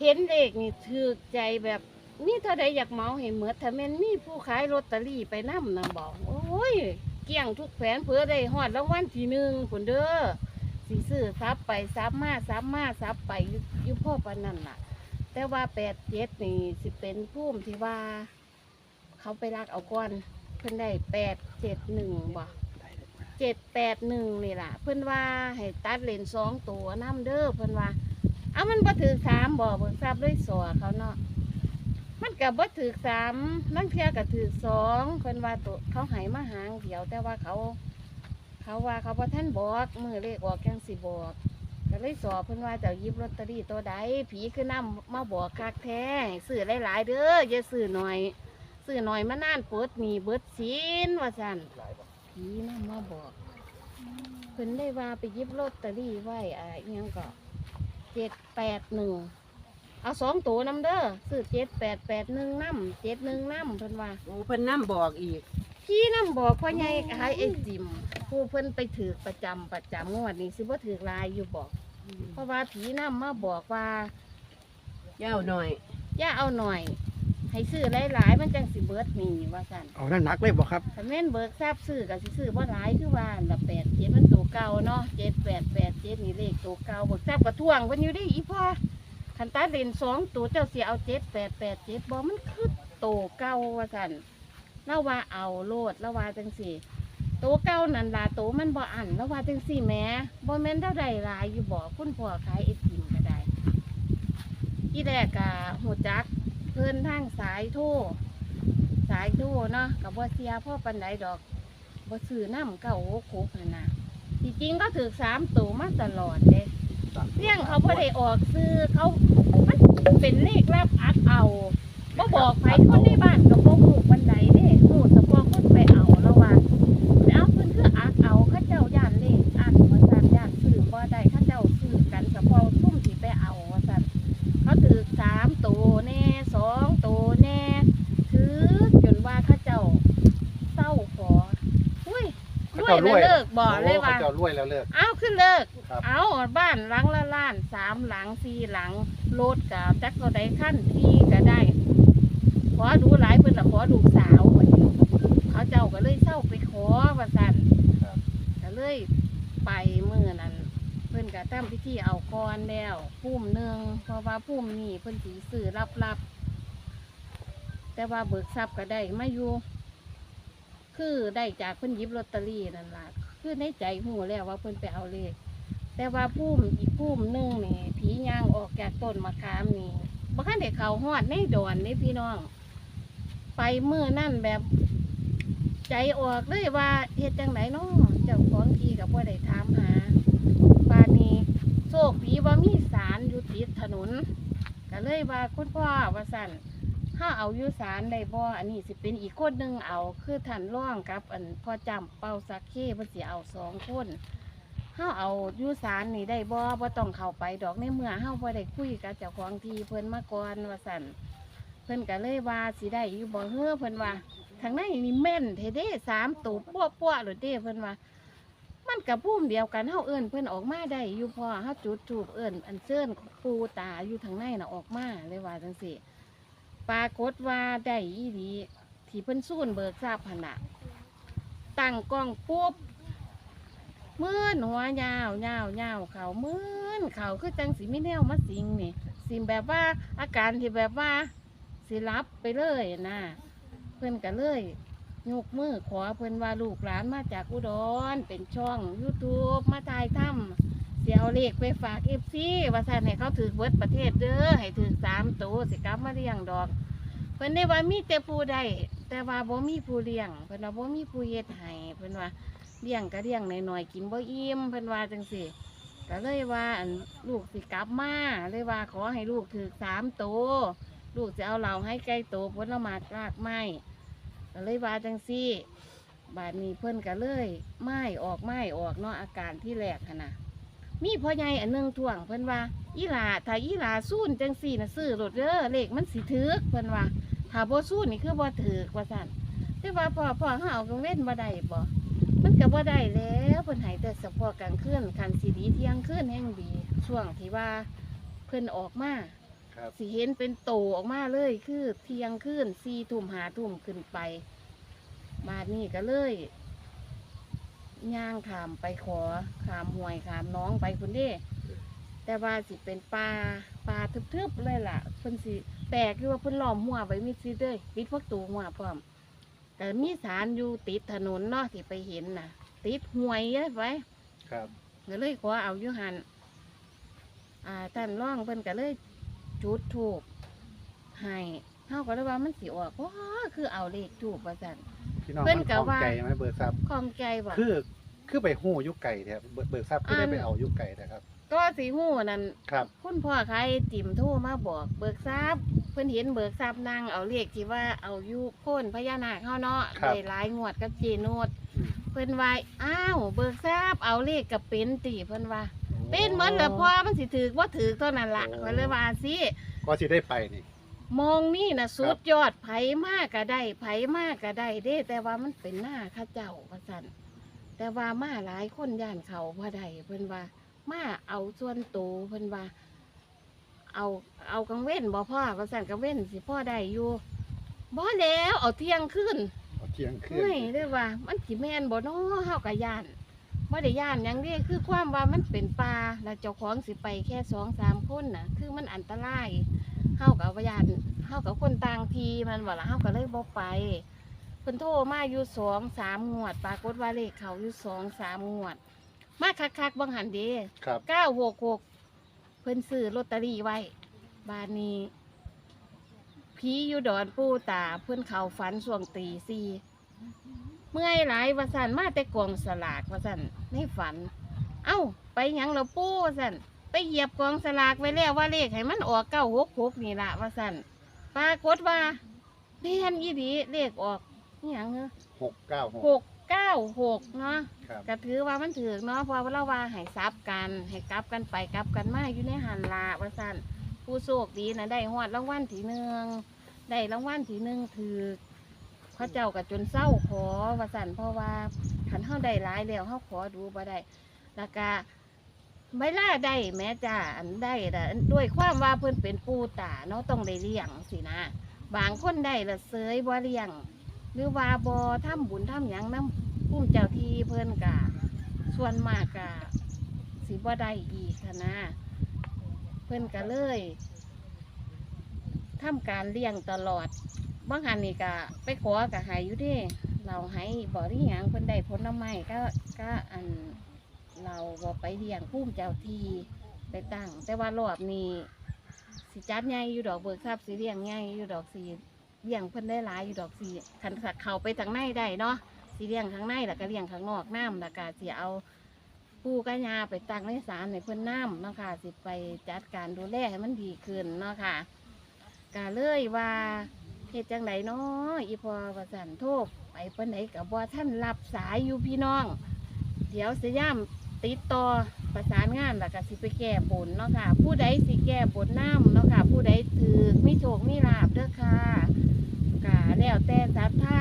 เห็นเลขนี่ถือใจแบบนี่เท่าใดอยากเหมาให้เหมือถ้าแม่นมีผู้ขายลอตเตอรี่ไปนำนะบอกโอ้ย เกลี้ยงทุกแผนเพื่อได้ฮอดรางวัลที่หนึ่งผนเด้อสีซื้อซับไปซับมาซับมาซับไปอยู่อยู่พ่อปานนั่นล่ะ แต่ว่าแปดเจ็ดนี่สิเป็นพุ่มที่ว่า เขาไปรักเอาก้อน เพิ่นได้แปดเจ็ดหนึ่งบ่เจ็ดแปดหนึ่งนี่ล่ะ เพิ่นว่าให้ตัดเลนสองตัวน้ำเด้อเพิ่นว่า เอามันบ่ถือสามบ่เบิกทราบด้วยสัวเขาเนาะมันกับบ่ถือสามนั่งเทียกับถือสองเพิ่นว่าตัวเขาหายมาหางเดียว แต่ว่าเขา เขาว่าเขาบ่ท่านบอกมือเลขออกจังสิบอกก็เลยสอบเพิ่นว่าจะยิบลอตเตอรี่ตัวใดผีคือนํมาบอกคักแท้ให้ซื้อหลายๆเด้ออย่าซื้อหน่อยซื้อหน่อยมานานปิดหนีเบิดศีลว่าซั่นผีนํมาบอกเพิ่นได้ว่าไปยิบลอตเตอรี่ไว้อ่ายังก็ เจ็ดแปดหนึ่งเอาสองตัวน้ำเด้อซื้อเจ็ดแปดแปดหนึ่งน้ำเจ็ดหนึ่งน้ำเพิ่นว่า โอ้เพิ่นน้ำบอกอีก พี่น้ำบอกพ่อใหญ่ขายไอจิมผู้เพิ่นไปถือประจำประจำงวดนี้สิบ่ถือลายอยู่บอก เพราะว่าผีน้ำมาบอกว่ายาวหน่อย อย่าเอาหน่อย ให้ซื้อหลายๆมันจังสิเบิดหนี่ว่าซั่นเอานั่นหนักเลยบอกครับ ถ้าแม่นเบิกทราบซื้อก็สิซื้อบ่หลายคือว่าละแปดเจ็ดมันตัวเก่าเนาะเจ็ดแปดแปดเจ็ดนี่เลข ตัวเก่าเบิกทราบกระท่วงเพิ่นอยู่ได้อีพ่อคันตาเด่นสองตัวเจ้าเสิเอาเจ็ดแปดแปดเจ็ดบ่มันคือตัวเก่าว่าซั่นเราว่าเอาโลดเราว่าจังสี่ตัวเก่านั่นล่ะตัวมันบ่อันเราว่าจังสี่แม่บ่แม่นเท่าใดลายอยู่บ่คุณพ่อขายไอติมก็ได้ที่แรกก็หูจักเพิ่อนทางสายโทรสายดูเนาะกับว่าเสียพ่อปันไดดอกบ่ซื้อน้ำเก้าโอ้โคกนั่น จริงๆก็ถือสามตัวมาตลอดเลยเรื่องเขาพอได้ออกซื้อเขามันเป็นเลขลับอักเอาบ่บอกไผคนในบ้านกับบ่ฮู้ปันไดเด้ฮู้เฉพาะคนไปเอาแล้วว่าแล้วเพิ่นคืออักเอาเขาเจ้าย่านเลขอันว่าซั่นย่านซื้อบ่ได้เขาเจ้าซื้อกันเฉพาะซุ่มสิไปเอาว่าซั่นเขาถือสามตัวแน่สองตัวแน่ ถือจนว่าเข้าเจ้าเศร้าขออุ้ย รวยแล้วเลิกบอกเลยว่า เจ้ารวยแล้วเลิก เอาขึ้นเลิก ครับ เอาบ้านหลังละล้านสามหลังสี่หลังรถกับจักก็ได้ขั้นที่ก็ได้ ขอดูหลายเพิ่นละขอดูสาวคนนี้เขาเจ้าก็เลยเศร้าไปขอว่าสั่นครับ ก็เลยไปเมื่อนั้น เพิ่นก็ตั้งพิธีเอาก่อนแล้วพุ่มหนึ่งเพราะว่าพุ่มนี่เพิ่นสีสื่อลับๆแต่ว่าเบิกทรัพย์ก็ได้มาอยู่ คือได้จากเพิ่นหยิบลอตเตอรี่นั่นล่ะคือในใจหูแล้วว่าเพิ่นไปเอาเลขแต่ว่าพุ่มอีกพุ่มหนึงนี่ผีย่างออกจากต้นมะขามนี่บ่คันได้เขาฮอดในดอนนี่พี่น้อง ไปเมื่อนั่นแบบใจออกเลยว่าเฮ็ดจังไดเนาะเจ้าของที่กับบ่ได้ถามหาป่านนี้โชคดีว่ามีศาลอยู่ติดถนนก็เลยว่าคุณพ่อว่าสั่น ถ้าเอายู่ศาลได้บ่อันนี้สิเป็นอีกคนหนึ่งเอา คือท่านร่องกับอันพ่อจำเป่าสักเคเพิ่นสิเอาสองคนเฮาเอายู่ศาลนี่ได้บ่บ่ต้องเข้าไปดอกในเมื่อเฮาบ่ได้คุยกับเจ้าของที่เพิ่นมาก่อนว่าสั่นเพิ่นก็เลยว่าสิได้อยู่บ่เฮ้อเพิ่นว่าทางในนี่แม่นเทเด้สามตัวปั้วปั้วๆเลยเด้เพิ่นว่า มันกับพุ่มเดียวกันเฮาเอิ้นเพิ่นออกมาได้อยู่พอเฮาจุดถูกเอิ้นอันเชิญปูตาอยู่ทางในน่ะออกมาเลยว่าจังซี่ ปรากฏว่าได้อีหลีที่เพิ่นสูนเบิกทราบหั่นะตั้งกล้องปุ๊บมื่นหัวยาวยาวยาวเขามื่นเขาคือจังสีไม่แนวมาสิงนี่สิงแบบว่าอาการที่แบบว่าสิรับไปเลยนะเพื่อนก็เลยยกมือขอเพื่อนว่าลูกหลานมาจากอุดรเป็นช่อง YouTube มาถ่ายทำ เสียเอาเลขไปฝากเอฟซีว่าท่านให้เขาถือเบิดประเทศเด้อให้ถือสามตัวสิกลับมาเลี้ยงดอก เพิ่นได้ว่ามีแต่ผู้ใดแต่ว่าบ่มีผู้เลี้ยง เพิ่นว่าบ่มีผู้เฮ็ดให้เพิ่นว่าเลี้ยงก็เลี้ยงหน่อยๆกินบ่อิ่มเพิ่นว่าจังซี่ก็เลยว่าอันลูกสิกลับมาเลยว่าขอให้ลูกถือสามตัวลูกจะเอาเหล่าให้ไก่โตผลไม้รากไม้ก็เลยว่าจังซี่ บาดนี้เพิ่นก็เลยไม้ออกไม้ออกเนาะอาการที่แรกขนนะ มีพ่อใหญ่อันหนึงท่วงเพิ่นว่าอีหลาถ้าอีหลาสู้นจังซี่นะซื้อรถเด้อเลขมันสิถึกเพิ่นว่าถ้าบ่สู้นี่คือบ่ถึกว่าซั่นแต่ว่าพ่อพ่อเฮาเอากลางเว้นบ่ได้บ่มันก็บ่ได้แล้วเพิ่นให้แต่เฉพาะกลางคืนคันสิดีเที่ยงคืนแห่งดีช่วงที่ว่าเพิ่นออกมา ครับ สิเห็นเป็นโตออกมาเลยคือเที่ยงคืนสี่ทุ่มหาทุ่มขึ้นไป มานี่ก็เลย ย่างขามไปขอขามห่วยขามน้องไปคุณเด้ แต่ว่าสิเป็นปลาปลาทึบๆเลยล่ะเพิ่นสิแปลกคือว่าเพิ่นล้อมหัวไว้มิดซิเด้ยปิดพวกตูหัวพร้อมแต่มีสารอยู่ติดถนนเนาะที่ไปเห็นน่ะ ติดห่วยเอ้ยไว้ครับก็เลยขอเอาอยู่หันอ่าท่านร่องเพิ่นก็เลยจุดถูกให้เฮาก็เลยว่ามันสิออกว้าคือเอาเลขถูกว่าซั่น พี่น้องเพิ่นมันก็คล่องว่าใจไหมเบิกทรัพย์คล่องใจบ่คือคือไปหู้อยุกไก่แท้เบิกเบิกทรัพย์คือได้อันไปเอาอยุกไก่นะครับก็สิฮู้นั่นครับ คุณพ่อใครจิ๋มโทรมาบอกเบิกทรัพย์เพิ่นเห็นเบิกทรัพย์นั่งเอาเลขที่ว่าเอาอยู่โพ้นพญานาคเฮาเนาะครับ ได้หลายงวดกับเจโนดอืมเพิ่นว่าอ้าวเบิกทรัพย์เอาเลขกับเป็นติเพิ่นว่า เป็นเหมือนเหรอพ่อมันสิถือว่าถือเท่านั้นละโอ้ เพิ่นเลยว่าสิก็สิได้ไปนี่ มองนี่นะสุดยอดไผมากก็ได้ไผมากก็ได้เด้ แต่ว่ามันเป็นหน้าข้าเจ้าว่าซั่นแต่ว่ามาหลายคนย่านเขาบ่ได้เพิ่นว่า มาเอาส่วนตัวเพิ่นว่า เอาเอากังเว้นบ่พ่อว่าซั่นกังเว้นสิพ่อได้อยู่บ่แล้วเอาเที่ยงขึ้นเอาเที่ยงคืนเฮ้ยเด้อว่า มันสิแม่นบ่น้อเฮาก็ย่านบ่ได้ย่านหยังเด้คือความว่ามันเป็นป่าแล้วเจ้าของสิไปแค่2-3คนน่ะ คือมันอันตราย เฮาก็บ่ย่านเฮากับคนต่างทีมันบ่ล่ะเฮาก็เลยบ่ไปเพิ่นโทรมาอยู่2-3งวด ปรากฏว่าเลขเขาอยู่2-3งวด มาคักๆบังหันเด้ครับ เก้าหกหกเพิ่นซื้อลอตเตอรี่ไว้ บานนี้ผีอยู่ดอนปูตาเพิ่นเขาฝันช่วงตีสี่เมื่อยหลายวาสันมาแต่กองสลากวาสันในฝัน เอ้า ไปหยังเราปูวาสัน ไปเหยียบกองสลากไว้แล้วว่าเลขให้มันออกเก้าหกหกนี่ละวาสันปรากฏว่าเลียนยี่ดีเลขออกนี่ยังเนอะหกเก้าหกหกเก้าหกเนาะครับก็ถือว่ามันถือเนาะเพราะว่าเราว่าให้ซับกันให้กลับกันไปกลับกันมาอยู่ในหันลาว่าสั่นผู้โชคดีนะได้หอดรางวัลที่หนึ่งได้รางวัลที่หนึ่งถือเขาเจ้ากับจนเศร้าขอว่าสั่นเพราะว่าขันเฮาได้หลายแล้วเฮาขอดูบ่ได้แล้วก็ ไม่ล่าได้แม้จ้าอันได้แต่ด้วยความว่าเพิ่นเป็นปูตาเนาะต้องได้เลี้ยงสินะ บางคนได้ละเสยบ่เลี้ยง หรือว่าบ่ทำบุญทำหยังน้ำผู้เจ้าที่เพิ่นกะส่วนมากกะสิบ่ได้อีกนะ เพิ่นก็เลยทำการเลี้ยงตลอดบางหันนี่กะไปขอกะหายอยู่เดิเราให้บ่ได้หยังเพิ่นได้ผลไม้ก็ก็อัน เราบ่ไปเลี้ยงผู้เจ้าที่ไปตั้ง แต่ว่ารอบนี้สิจัดใหญ่อยู่ดอกเบิกทรัพย์สิเลี้ยงใหญ่อยู่ดอกสิเลี้ยงเพิ่นได้หลายอยู่ดอกสิคันสักเข้าไปทางในได้เนาะสิเลี้ยงข้างในแล้วก็เลี้ยงข้างนอกน้ำแล้วก็สิเอาปูกระยาไปตั้งในศาลในเพิ่นน้ำเนาะค่ะสิไปจัดการดูแลให้มันดีขึ้นเนาะค่ะก็เลยว่าเฮ็ดจังไดเนาะอีพอว่าสั่นโทษไปเพิ่นไหนกับว่าท่านรับสายอยู่พี่น้อง เดี๋ยวสยาม ติดต่อประสานงานแล้วก็สิไปแก้บนเนาะค่ะ ผู้ใดสิแก้บนน้ำเนาะค่ะ ผู้ใดถือมีโชคมีลาบเด้อค่ะก็แล้วแต่ศรัทธา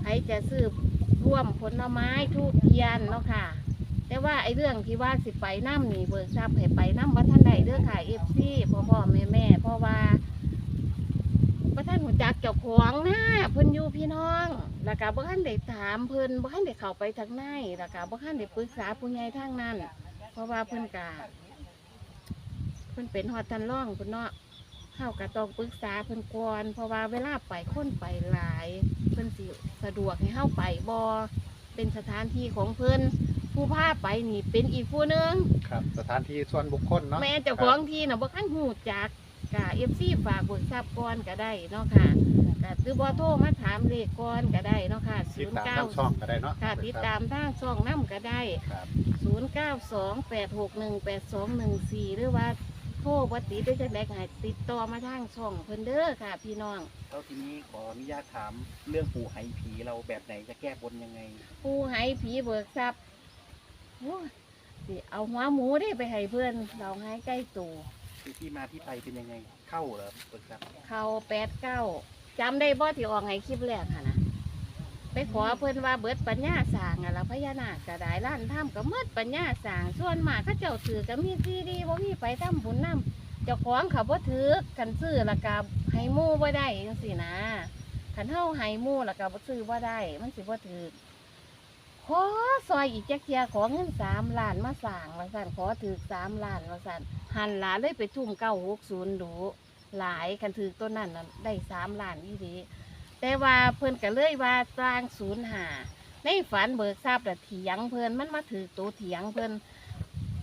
ใครจะซื้อร่วมผลไม้ทูบเทียนเนาะค่ะ แต่ว่าไอ้เรื่องที่ว่าสิไปน้ำนี่เบิกทรัพย์ให้ไปน้ำวัดท่านใดเด้อค่ะเอฟซีพ่อพ่อแม่แม่เพราะว่า ท่านหูจักเจ้าของนะเพิ่นอยู่พี่น้องแล้วก็บ่ท่านได้ถามเพิ่นบ่ท่านได้เข้าไปทางในแล้วก็บ่ท่านได้ปรึกษาผู้ใหญ่ทางนั้น เพราะว่าเพิ่นกะเพิ่นเป็นฮอดทันร่องเพิ่นเนาะเฮาก็ต้องปรึกษาเพิ่นก่อนเพราะว่าเวลาไปคนไปหลาย เพิ่นสิสะดวกให้เฮาไปบ่เป็นสถานที่ของเพิ่นผู้พาไปนี่เป็นอีกผู้หนึงครับ สถานที่ส่วนบุคคลเนาะแม่เจ้าของที่น่ะบ่คันฮู้จัก กะ FC ฝากเบิกทรัพย์ก่อนก็ได้เนาะค่ะก็หรือบ่โทรมาถามเลขก่อนก็ได้เนาะค่ะติดตามทางช่องก็ได้เนาะค่ะติดตามทางช่องนํก็ได้ครับ0928618214หรือว่าโทรบ่ติดได้จังได๋ก็ให้ติดต่อมาทางช่องเพิ่นเด้อค่ะ พี่น้อง แล้วทีนี้ขออนุญาตถามเรื่องปู่ไหผีเราแบบไหนจะแก้บนยังไง ผู้ให้ผีเบิกทรัพย์โอ้ยสิเอาหัวหมูได้ไปให้เพื่อนเราให้ใกล้ตัว คือที่มาที่ไปเป็นยังไง เข้าเหรอเปิดครับเขาแปดเก้าจำได้บ่ที่ออกให้คลิปแรกค่ะนะไปขอเพื่อนว่าเบิดปัญญาสร้างอะละพญานาคกระไดล้านถ้ำก็เมิดปัญญาสร้างส่วนมากเขาเจ้าถือก็มีซีดีบ่มีไปทำบุญนำเจ้าของเขาบ่ถือกันซื้อและก็ให้มู่บ่ได้จังซี่นะคันเฮาให้มู่และก็บ่ซื้อบ่ได้ มันสิบ่ถือ ขอซอยอีกจักเทียขอเงิน3ล้านมาสร้างว่าซั่นขอถือ3ล้านว่าซั่นหันหลาเลยไปทุ่ม960ดูหลายคันถือต้นนั้นนะได้3ล้านอีหลีแต่ว่าเพิ่นก็เลยว่าสร้างศูนย์หาในฝันเบิกทราบแต่เถียงเพิ่นมันมาถือตัวเถียงเพิ่น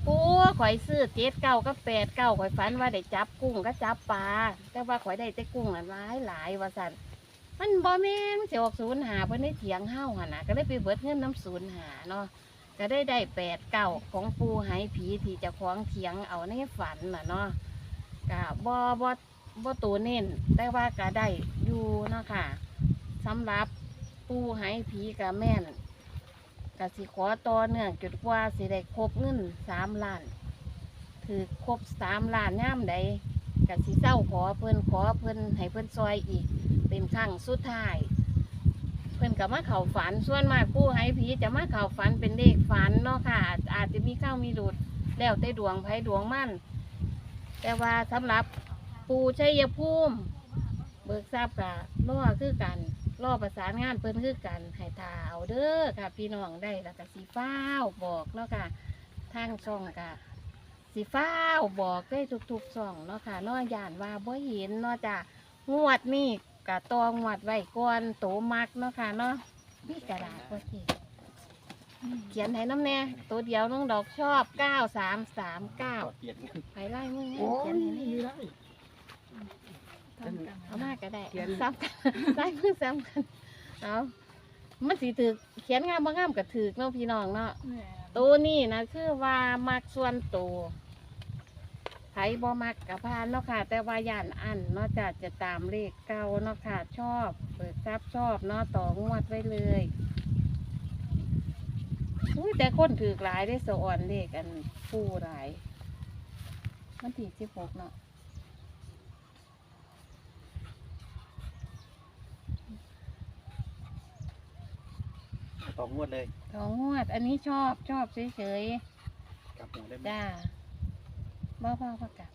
ปูข่อยซื้อเจ็ดเก้าก็แปดเก้าข่อยฝันว่าได้จับกุ้งก็จับปลาแต่ว่าข่อยได้แต่กุ้งหลายหลายว่าสั่น มันบ่แม่นมันสิออกศูนย์หาเพิ่นได้เถียงเฮาหั่นน่ะก็ได้ไปเบิดเงินน้ำศูนย์หาเนาะก็ได้ได้แปดเก้าของปูหายผีที่เจะคล้าของเถียงเอาในฝันน่ะเนาะก็บ่บ่บ่ตัวเน้นแต่ว่าก็ได้อยู่เนาะค่ะสำหรับปูหายผีกับแม่นกสิขอต่อเนื่องจนกว่าสิได้ครบเงินสามล้าน ถือครบสามล้านย่ามใด กสิเศร้าขอเพิ่นขอเพิ่นให้เพิ่นซอยอีก เป็นครั้งสุดท้าย เพิ่นกับมาเข่าฝันส่วนมากผู้ให้ผีจะมาเข่าฝันเป็นเลขฝันเนาะค่ะ อาจจะมีเข้ามีหลุดแล้วแต่ดวงไผดวงมั่น แต่ว่าสำหรับปูชัยภูมิเบิกทราบกะล่อคือกันล่อประสานงานเพิ่นคือกันให้ทาเอาเด้อค่ะ พี่น้องได้แล้วก็สีฟ้าบอกเนาะค่ะทางช่องกะ สีฟ้าวบอกได้ทุกๆช่องเนาะค่ะเนอยานว่าบ่เห็นเนาะจ้ะงวดนี่กะตองวดไว้ก่อนโตมักเนาะค่ะเนาะมีกระดาษก็สิเขียนให้น้ำแน่ตัวเดียวน้องดอกชอบเก้าสามสามเก้าเปลี่ยนเงินไปไล่มือเขียนให้แน่เอามากก็ได้ซ้ำกันได้เพิ่งซ้ำกันเอามันสีถือเขียนงามบ่งามกับถือเนาะพี่น้องเนาะ ตัวนี้นะคือว่ามักส่วนตัวไผบ่มักกับพานเนาะค่ะ แต่ว่าย่านอันเนาะจะจะตามเลขเก่าเนาะค่ะ ชอบ เปิดซับชอบเนาะต่องวดไว้เลยอุ้ยแต่คนถือหลายได้สะอ่อนเลขอันผู้หลาย มันถีสิบหกเนาะ ต่องวดเลยสองงวด อันนี้ชอบชอบเฉยกลับหัวได้ไหมๆจ้าบ้าบ้าประกาศ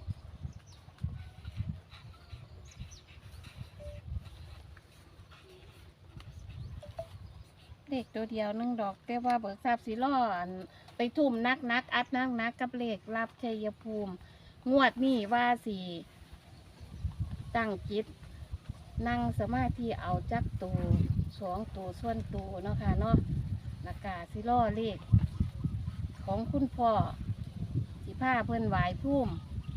เลขตัวเดียวหนึ่งดอกแต่ว่าเบิกทราบสีล่ออันไปทุ่มนักนักอัดนักนักกับเลขรับชัยภูมิ งวดนี่ว่าสีตั้งจิต นั่งสมาธิเอาจักตัว สองตัวส่วนตัวเนาะค่ะเนาะนากาสิล่อเลขของคุณพ่อสิผ้าเพิ่นไหวพุ่ม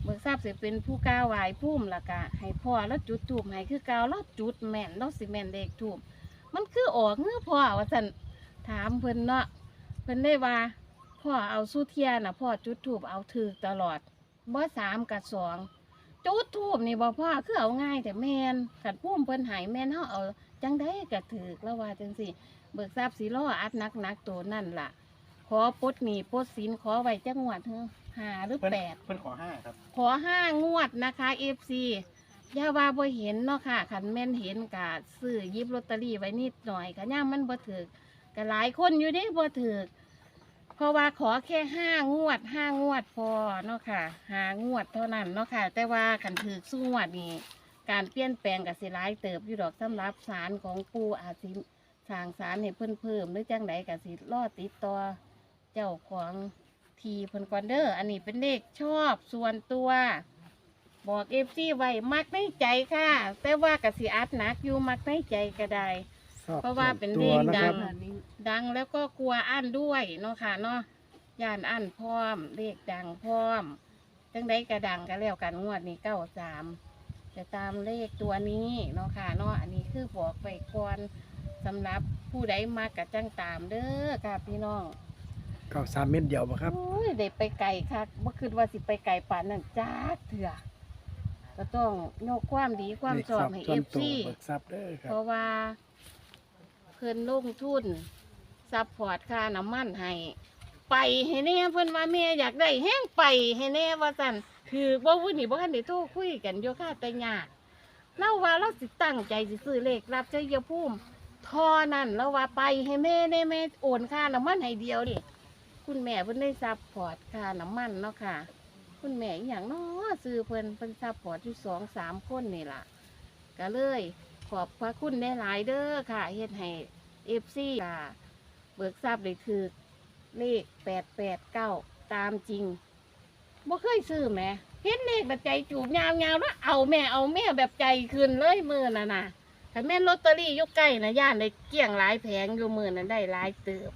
เบิกทราบสิเป็นผู้ก้าไหวพุ่มละกะให้พ่อแล้วจุดถูกให้คือกาวแล้วจุดแม่นแล้วสิแม่นเลขถูกมันคือออกเงื้อพ่อว่าสันถามเพิ่นเนาะเพิ่นได้ว่าพ่อเอาสู้เทียน่ะพ่อจุดถูกเอาถือตลอดบ่สามกับสองจุดถูกนี่บ่พ่อคือเอาง่ายแต่แม่นกัดพุ่มเพิ่นหายแม่นเฮาเอา จังได้ก็ถือแล้วว่าจังสี่เบิกทราบสีล้ออัดนักนักๆตัวนั่นล่ะ ขอปลดหนีปลดสินขอไว้จังหวัดเถอะหาหรือเพื่อนแปด เพื่อนขอห้าครับ ขอห้างวดนะคะเอฟซีย่าว่าบ่เห็นเนาะค่ะขันแม่นเห็นกะซื้อหยิบลอตเตอรี่ไว้นิดหน่อยกะย่ามมันบ่ถือกกะหลายคนอยู่เด้บ่ถือกเพราะว่าขอแค่ห้างวดห้างวดพอเนาะค่ะหางวดเท่านั้นเนาะค่ะ แต่ว่าขันถือสู้งวดนี่ การเปลี่ยนแปลงกับสิหลายเติบอยู่ดอกสำหรับสารของปูอาจสิสร้างสารให้เพิ่นเพิ่มหรือจังไดก็สิรอติดต่อเจ้าของทีเพิ่นก่อนเด้ออันนี้เป็นเลขชอบส่วนตัว บอกเอฟซีไว้มักในใจค่ะ แต่ว่าก็สิอัดหนักอยู่มักในใจก็ได้เพราะว่าเป็นเลขดังอันนี้ดังแล้วก็กลัวอั้นด้วยเนาะค่ะเนาะย่านอั้นพร้อม เลขดังพร้อมจังไดก็ดังก็แล้วกันงวดนี้เก้าสาม จะตามเลขตัวนี้เนาะค่ะเนาะอันนี้คือบอกไปก่อนสำหรับผู้ใดมากกับจังตามเด้อค่ะพี่น้องเก้าสามเม็ดเดียวป่ะครับ โอ้ยได้ไปไกลคักบ่คิดว่าสิไปไกลป่านนั้นจ้าเถื่อก็ต้องยกความดีความชอบให้ส่เอวนฟตัวซีเบิกทรัพย์เด้อครัเพบราะว่า เพิ่นลงทุนซัพพอร์ตค่าน้ำมันให้ไปให้แน่เพิ่นว่าแม่อยากได้แห้งไปให้แน่ว่าซั่น คือบ่วุ่นนี่บ่ทันได้โทรคุยกันอยู่ค่ะแต่ยากเล่าว่าเราสิตั้งใจสิซื้อเลขรับใจยภูมิทอนั่นแล้วว่าไปให้แม่แน่แม่โอนค่าน้ำมันให้เดียวดิคุณแม่เพิ่นได้ซัพพอร์ตค่าน้ำมันเนาะค่ะ คุณแม่อหย่างน้อซื้อเพิ่นเพิ่นซัพพอร์ตอยู่สองสามคนนี่ล่ะก็เลย ขอบพระคุณได้หลายๆเด้อค่ะเฮ็ดให้เอฟซีค่ะเบิกทราบได้ถือเลขแปดแปดเก้าตามจริง บ่เคยซื้อแหมเห็นเลขแบบใจจูบยาวๆแล้วเอาแม่เอาแม่แบบใจคืนเลยมือน่ะนะถ้าแม่นลอตเตอรี่อยู่ใกล้นะย่านเลยเกลี้ยงหลายแผงอยู่มือนั้นได้หลายเติบ